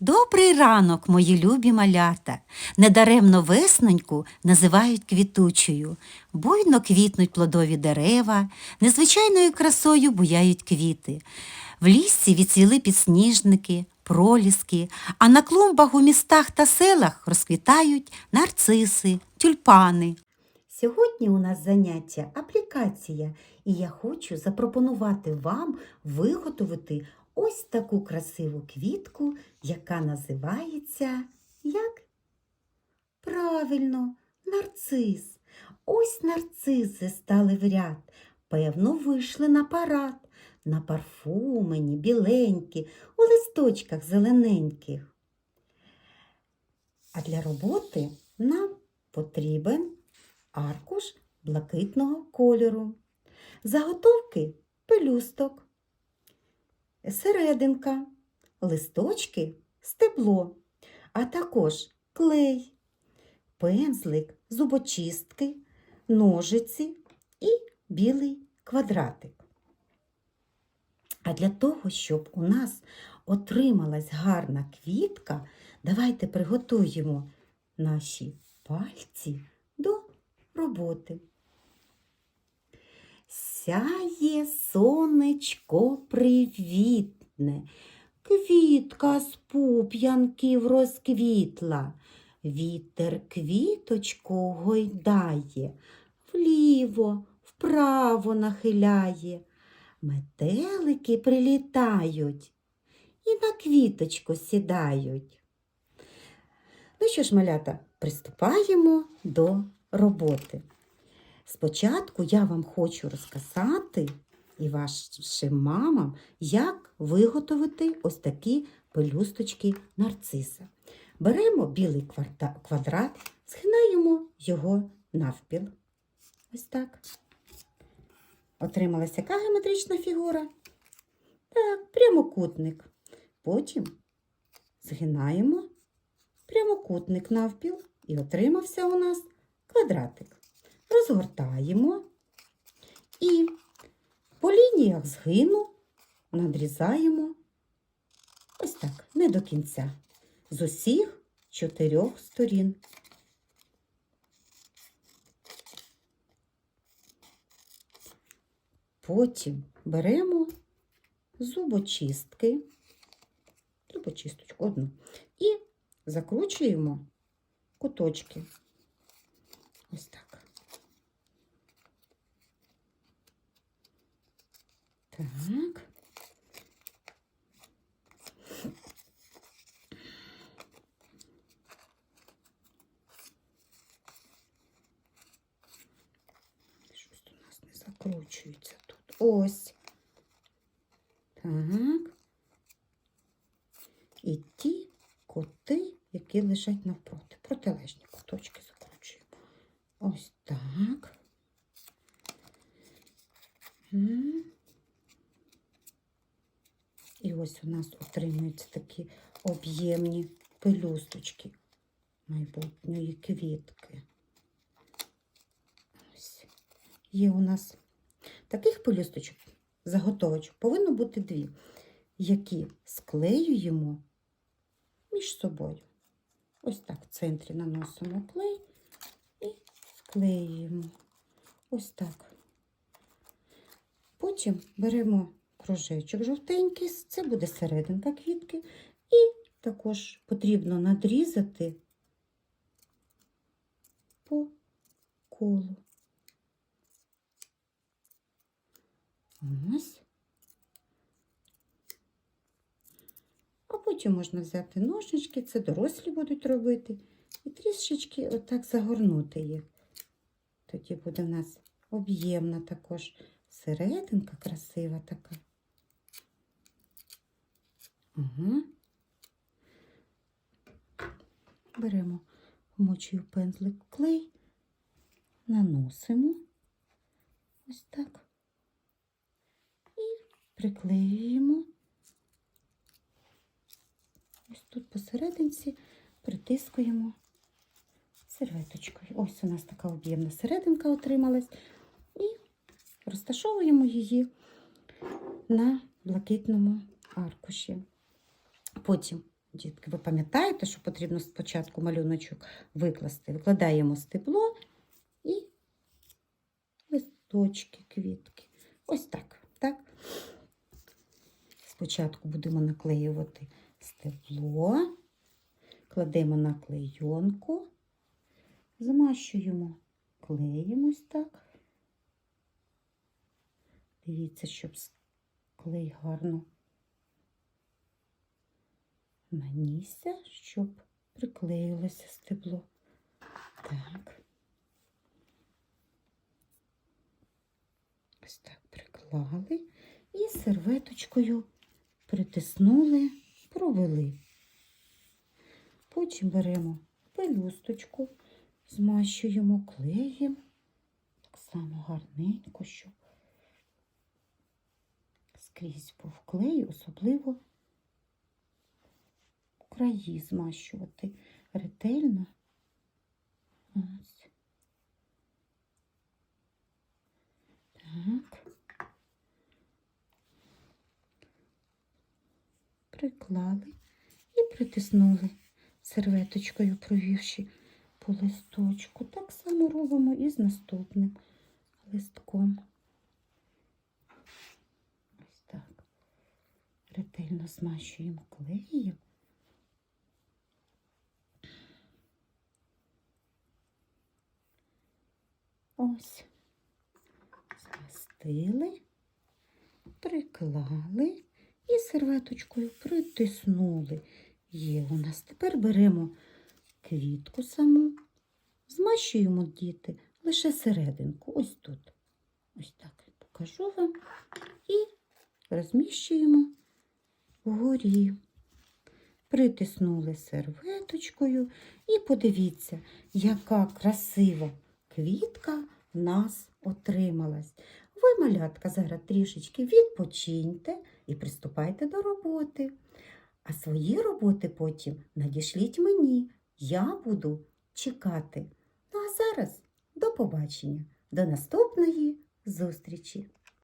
Добрий ранок, мої любі малята. Недаремно весноньку називають квітучою. Буйно квітнуть плодові дерева, незвичайною красою буяють квіти. В лісі відцвіли підсніжники, проліски, а на клумбах у містах та селах розквітають нарциси, тюльпани. Сьогодні у нас заняття аплікація, і я хочу запропонувати вам виготовити ось таку красиву квітку, яка називається як? Правильно, нарцис. Ось нарциси стали в ряд. Певно, вийшли на парад, на парфумені, біленькі, у листочках зелененьких. А для роботи нам потрібен аркуш блакитного кольору. Заготовки пелюсток, серединка, листочки, стебло, а також клей, пензлик, зубочистки, ножиці і білий квадратик. А для того, щоб у нас отрималась гарна квітка, давайте приготуємо наші пальці роботи. Сяє сонечко привітне, квітка з пуп'янків розквітла, вітер квіточку гойдає, вліво, вправо нахиляє, метелики прилітають і на квіточку сідають. Ну що ж, малята, приступаємо до роботи. Спочатку я вам хочу розказати і вашим мамам, як виготовити ось такі пелюсточки нарциса. Беремо білий квадрат, згинаємо його навпіл. Ось так. Отрималася яка геометрична фігура? Так, прямокутник. Потім згинаємо прямокутник навпіл і отримався у нас квадратик. Розгортаємо і по лініях згину надрізаємо ось так, не до кінця, з усіх чотирьох сторін. Потім беремо зубочистки, зубочисточку одну, і закручуємо куточки. Ось так. Так. Щось у нас не закручується тут. Ось. Так. І ті коти, які лежать навпроти. Протилежні куточки. Ось так. І ось у нас отримуються такі об'ємні пелюсточки майбутньої квітки. Ось. Є у нас таких пелюсточок, заготовочок, повинно бути дві, які склеюємо між собою. Ось так в центрі наносимо клей склеюємо. Ось так. Потім беремо кружечок жовтенький, це буде серединка квітки, і також потрібно надрізати по колу. Ось. А потім можна взяти ножнички, це дорослі будуть робити, і трішечки отак загорнути їх. Тоді буде в нас об'ємна також серединка красива така. Угу. Беремо вмочую пензлик клей, наносимо ось так і приклеюємо. Ось тут посерединці притискуємо серветочкою. Ось у нас така об'ємна серединка отрималась. І розташовуємо її на блакитному аркуші. Потім Дітки, ви пам'ятаєте, що потрібно спочатку малюночок викласти? Викладаємо стебло і листочки, квітки. Ось так. так? Спочатку будемо наклеювати стебло, кладемо на клейонку, змащуємо клеєм ось так. Дивіться, щоб клей гарно нанісся, щоб приклеїлося стебло. Так. Ось так приклали і серветочкою притиснули, провели. Потім беремо пелюсточку, змащуємо клеєм. Так само гарненько, щоб скрізь був клей, особливо краї змащувати ретельно. Ось. Так. Приклали і притиснули серветочкою, провівши по листочку. Так само робимо і з наступним листком. Ось так. Ретельно змащуємо клеєм. Ось. Змастили, приклали і серветочкою притиснули. Є у нас. Тепер беремо квітку саму, змащуємо діти лише серединку, ось тут. Ось так покажу вам. І розміщуємо вгорі. Притиснули серветочкою і подивіться, яка красива квітка в нас отрималась. Ви, малятка, зараз трішечки відпочиньте і приступайте до роботи. А свої роботи потім надішліть мені. Я буду чекати. Ну а зараз до побачення, до наступної зустрічі!